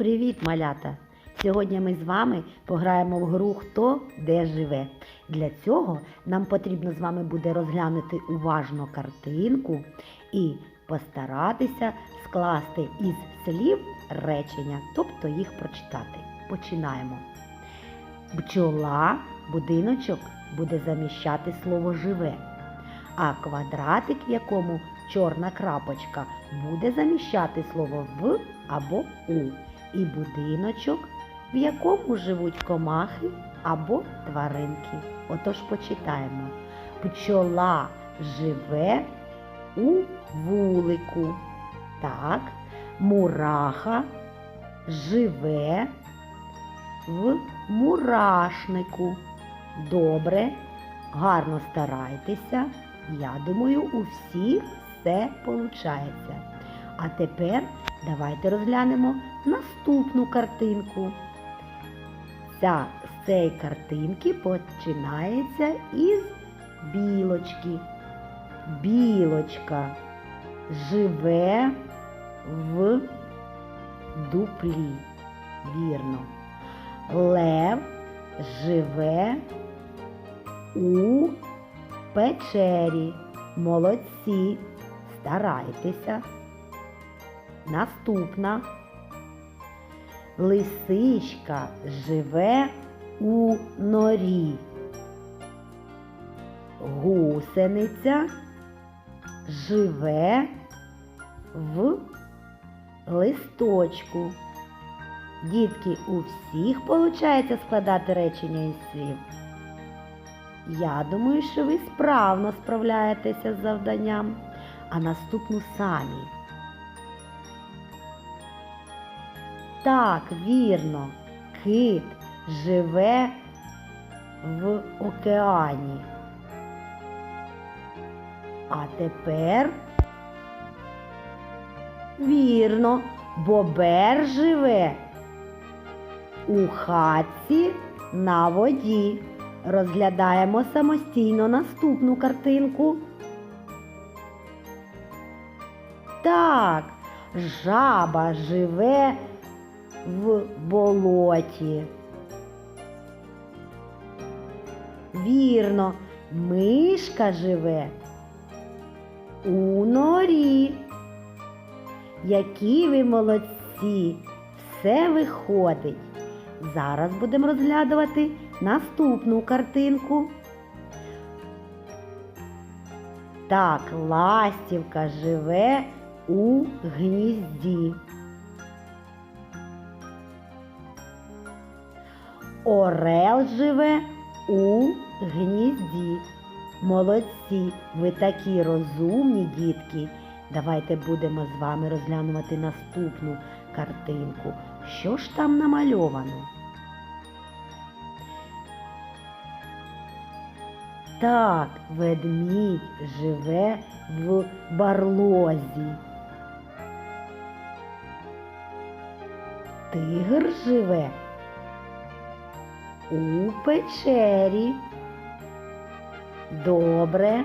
Привіт, малята! Сьогодні ми з вами пограємо в гру Хто де живе. Для цього нам потрібно з вами буде розглянути уважно картинку і постаратися скласти із слів речення, тобто їх прочитати. Починаємо. Бджола, будиночок буде заміщати слово живе, а квадратик, в якому чорна крапочка, буде заміщати слово в або у. І будиночок, в якому живуть комахи або тваринки. Отож почитаємо. Пчола живе у вулику. Так, мураха живе в мурашнику. Добре, гарно старайтеся. Я думаю, у всіх все виходить. А тепер давайте розглянемо наступну картинку. Ця з цієї картинки починається із білочки. Білочка живе в дуплі. Вірно. Лев живе у печері. Молодці. Старайтеся. Наступна. Лисичка живе у норі. Гусениця живе в листочку. Дітки, у всіх виходить складати речення із слів. Я думаю, що ви справно справляєтеся з завданням, а наступну самі. Так, вірно, кит живе в океані. А тепер вірно, бобер живе у хатці на воді. Розглядаємо самостійно наступну картинку. Так, жаба живе в болоті. Вірно, мишка живе у норі. Які ви молодці! Все виходить. Зараз будемо розглядувати наступну картинку. Так, ластівка живе у гнізді. Орел живе у гнізді. Молодці, ви такі розумні дітки. Давайте будемо з вами розглянувати наступну картинку. Що ж там намальовано? Так, ведмідь живе в барлозі. Тигр живе у печері. Добре.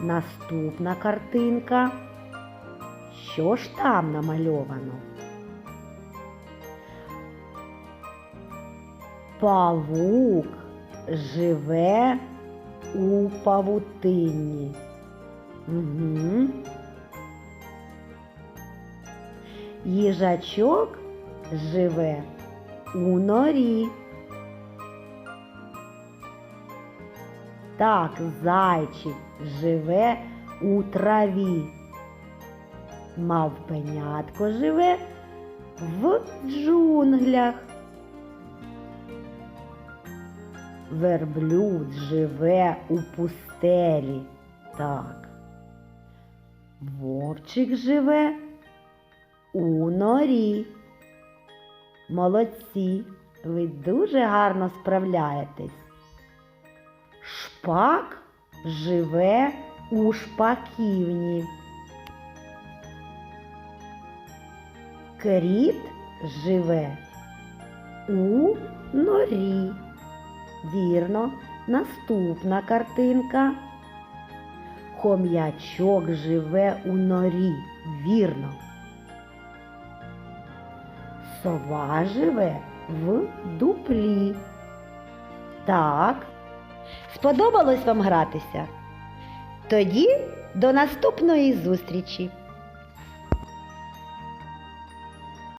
Наступна картинка. Що ж там намальовано? Павук живе у павутинні. Угу. Їжачок живе у норі. Так, зайчик живе у траві. Мавпенятко живе в джунглях. Верблюд живе у пустелі. Так. Вовчик живе у норі. Молодці, ви дуже гарно справляєтесь. Шпак живе у шпаківні. Кріт живе у норі. Вірно, наступна картинка. Хом'ячок живе у норі. Вірно. Сова живе в дуплі. Так. Сподобалось вам гратися? Тоді до наступної зустрічі!